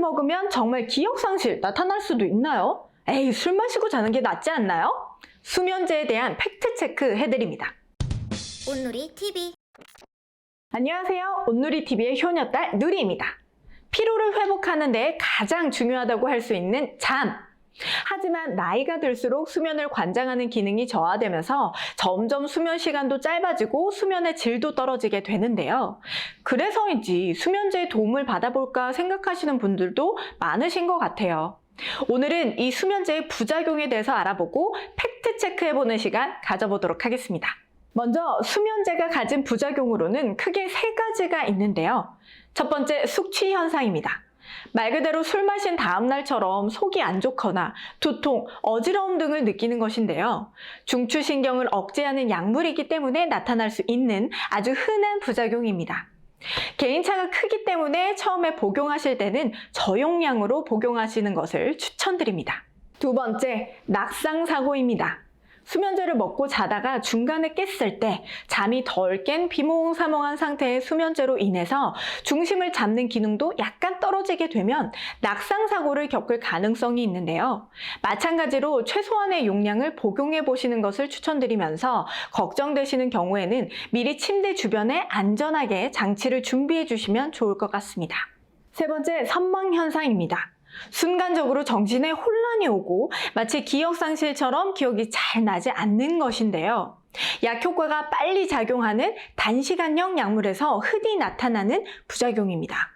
먹으면 정말 기억상실 나타날 수도 있나요? 에이, 술 마시고 자는 게 낫지 않나요? 수면제에 대한 팩트체크 해드립니다. 온누리 TV 안녕하세요. 온누리TV의 효녀딸 누리입니다. 피로를 회복하는 데 가장 중요하다고 할 수 있는 잠. 하지만 나이가 들수록 수면을 관장하는 기능이 저하되면서 점점 수면 시간도 짧아지고 수면의 질도 떨어지게 되는데요. 그래서인지 수면제의 도움을 받아볼까 생각하시는 분들도 많으신 것 같아요. 오늘은 이 수면제의 부작용에 대해서 알아보고 팩트 체크해보는 시간 가져보도록 하겠습니다. 먼저 수면제가 가진 부작용으로는 크게 세 가지가 있는데요. 첫 번째 숙취 현상입니다. 말 그대로 술 마신 다음 날처럼 속이 안 좋거나 두통, 어지러움 등을 느끼는 것인데요. 중추신경을 억제하는 약물이기 때문에 나타날 수 있는 아주 흔한 부작용입니다. 개인차가 크기 때문에 처음에 복용하실 때는 저용량으로 복용하시는 것을 추천드립니다. 두 번째, 낙상사고입니다. 수면제를 먹고 자다가 중간에 깼을 때 잠이 덜 깬 비몽사몽한 상태의 수면제로 인해서 중심을 잡는 기능도 약간 떨어지게 되면 낙상사고를 겪을 가능성이 있는데요. 마찬가지로 최소한의 용량을 복용해 보시는 것을 추천드리면서 걱정되시는 경우에는 미리 침대 주변에 안전하게 장치를 준비해 주시면 좋을 것 같습니다. 세 번째, 선망 현상입니다. 순간적으로 정신에 혼란이 오고 마치 기억상실처럼 기억이 잘 나지 않는 것인데요. 약 효과가 빨리 작용하는 단시간형 약물에서 흔히 나타나는 부작용입니다.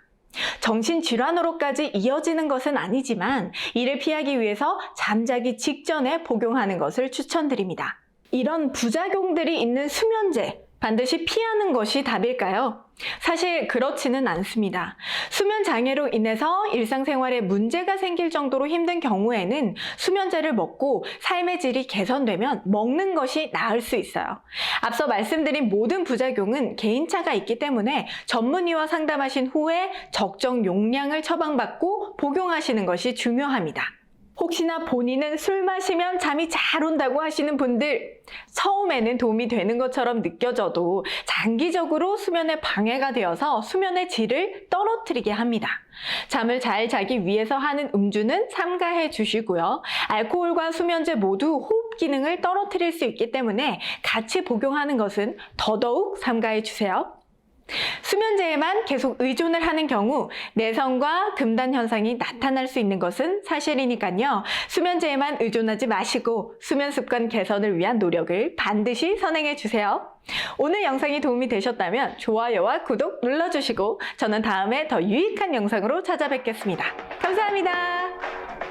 정신질환으로까지 이어지는 것은 아니지만 이를 피하기 위해서 잠자기 직전에 복용하는 것을 추천드립니다. 이런 부작용들이 있는 수면제 반드시 피하는 것이 답일까요? 사실 그렇지는 않습니다. 수면 장애로 인해서 일상생활에 문제가 생길 정도로 힘든 경우에는 수면제를 먹고 삶의 질이 개선되면 먹는 것이 나을 수 있어요. 앞서 말씀드린 모든 부작용은 개인차가 있기 때문에 전문의와 상담하신 후에 적정 용량을 처방받고 복용하시는 것이 중요합니다. 혹시나 본인은 술 마시면 잠이 잘 온다고 하시는 분들, 처음에는 도움이 되는 것처럼 느껴져도 장기적으로 수면에 방해가 되어서 수면의 질을 떨어뜨리게 합니다. 잠을 잘 자기 위해서 하는 음주는 삼가해 주시고요. 알코올과 수면제 모두 호흡 기능을 떨어뜨릴 수 있기 때문에 같이 복용하는 것은 더더욱 삼가해 주세요. 수면제에만 계속 의존을 하는 경우 내성과 금단 현상이 나타날 수 있는 것은 사실이니까요. 수면제에만 의존하지 마시고 수면 습관 개선을 위한 노력을 반드시 선행해 주세요. 오늘 영상이 도움이 되셨다면 좋아요와 구독 눌러주시고 저는 다음에 더 유익한 영상으로 찾아뵙겠습니다. 감사합니다.